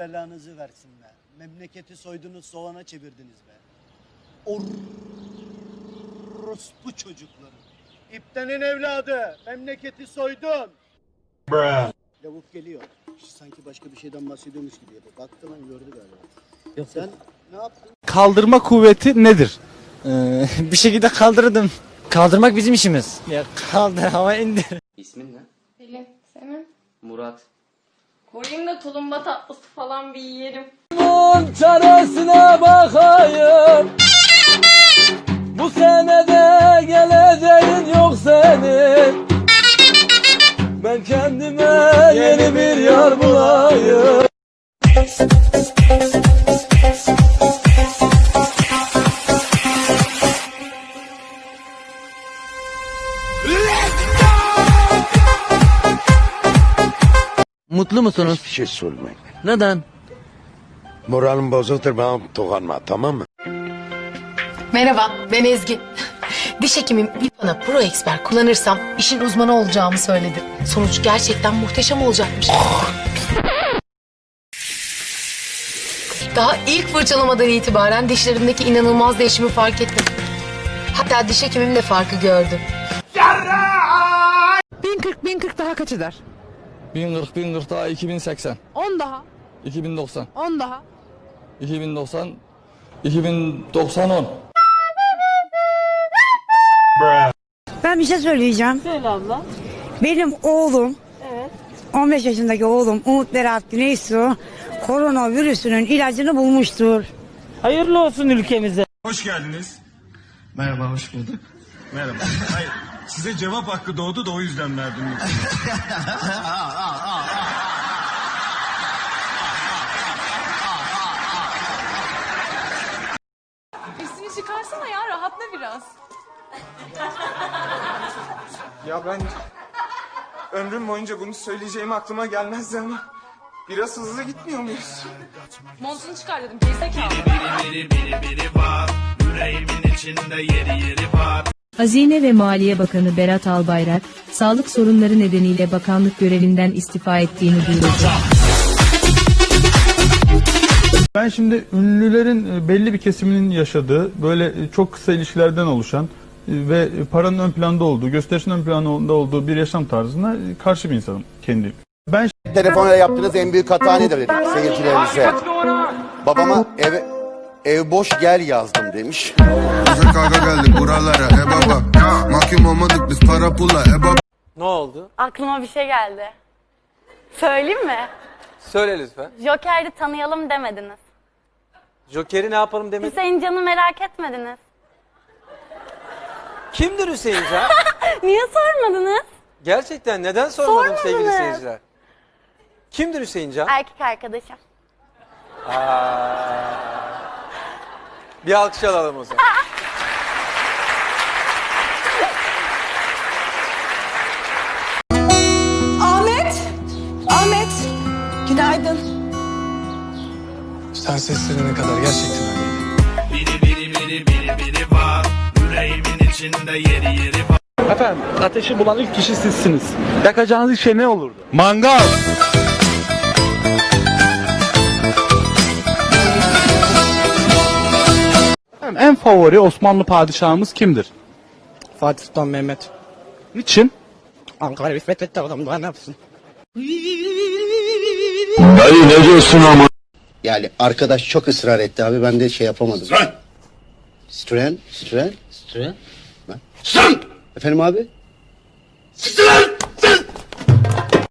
belanızı versin be. Memleketi soydunuz soğana çevirdiniz be. Orospu çocukları. İptenin evladı. Memleketi soydun. Lavuk geliyor. Sanki başka bir şeyden bahsediyormuş gibi yapıyor. Baktı lan gördü galiba. Yok Sen ne yaptın? Kaldırma kuvveti nedir? Ee, bir şekilde kaldırdım. Kaldırmak bizim işimiz. Ya kaldır ama indir. İsmin ne? Pelin, senin? Murat. Koyayım da tulumba tatlısı falan bir yiyelim. çaresine bakayım Bu senede geleceğin yok Mutlu musunuz? Hiçbir şey sormayın. Neden? Moralim bozuktur bana dokunma tamam mı? Merhaba, ben Ezgi. Diş hekimim İPAN'a Pro Expert kullanırsam işin uzmanı olacağımı söyledi. Sonuç gerçekten muhteşem olacakmış. Daha ilk fırçalamadan itibaren dişlerimdeki inanılmaz değişimi fark ettim. Hatta diş hekimim de farkı gördü. 1040 1040 daha kaç eder? 1040 1040 daha 2080 10 daha. 2090 10 daha. 2090 2090 10 Ben bir şey söyleyeceğim. Söyle abla. Benim oğlum Evet. 15 yaşındaki oğlum Umut Berat Güneysu koronavirüsünün ilacını bulmuştur. Hayırlı olsun ülkemize Hoş geldiniz. Merhaba hoş bulduk. Merhaba. Hayır, size cevap hakkı doğdu da o yüzden verdim. Üstünü çıkarsana ya rahatla biraz. Ya ben ömrüm boyunca bunu söyleyeceğim aklıma gelmezdi ama biraz hızlı gitmiyor muyuz? Montunu çıkar dedim gerizekalı. Hazine ve Maliye Bakanı Berat Albayrak, sağlık sorunları nedeniyle bakanlık görevinden istifa ettiğini duyurdu. Ben şimdi ünlülerin e, belli bir kesiminin yaşadığı böyle e, çok kısa ilişkilerden oluşan e, ve paranın ön planda olduğu, gösterişin ön planda olduğu bir yaşam tarzına karşı bir insanım kendim. Ben Telefonla yaptığınız en büyük hata nedir dedik seyircilerimize. Babama ev, ev boş gel yazdım demiş. Bize kavga geldi buralara e baba Mahkum olmadık biz para pula e baba Ne oldu? Aklıma bir şey geldi. Söyleyeyim mi? Söyle lütfen Joker'i tanıyalım demediniz. Joker'i ne yapalım demek Hüseyin Can'ı merak etmediniz. Kimdir Hüseyin Can? Niye sormadınız? Gerçekten neden sormadım Sormadınız. sevgili seyirciler? Kimdir Hüseyin Can? Erkek arkadaşım. Bir alkış alalım o zaman. Ahmet! Ahmet! Günaydın. sen seslerine kadar gerçekten Efendim ateşi bulan ilk kişi sizsiniz. Yakacağınız şey ne olurdu? Mangal. En favori Osmanlı padişahımız kimdir? Fatih Sultan Mehmet. Niçin? Ankara bir fethetti adam daha ne yapsın? Yani arkadaş çok ısrar etti abi ben de şey yapamadım. Stren. Stren. Stren. Süre. Efendim abi? Stren.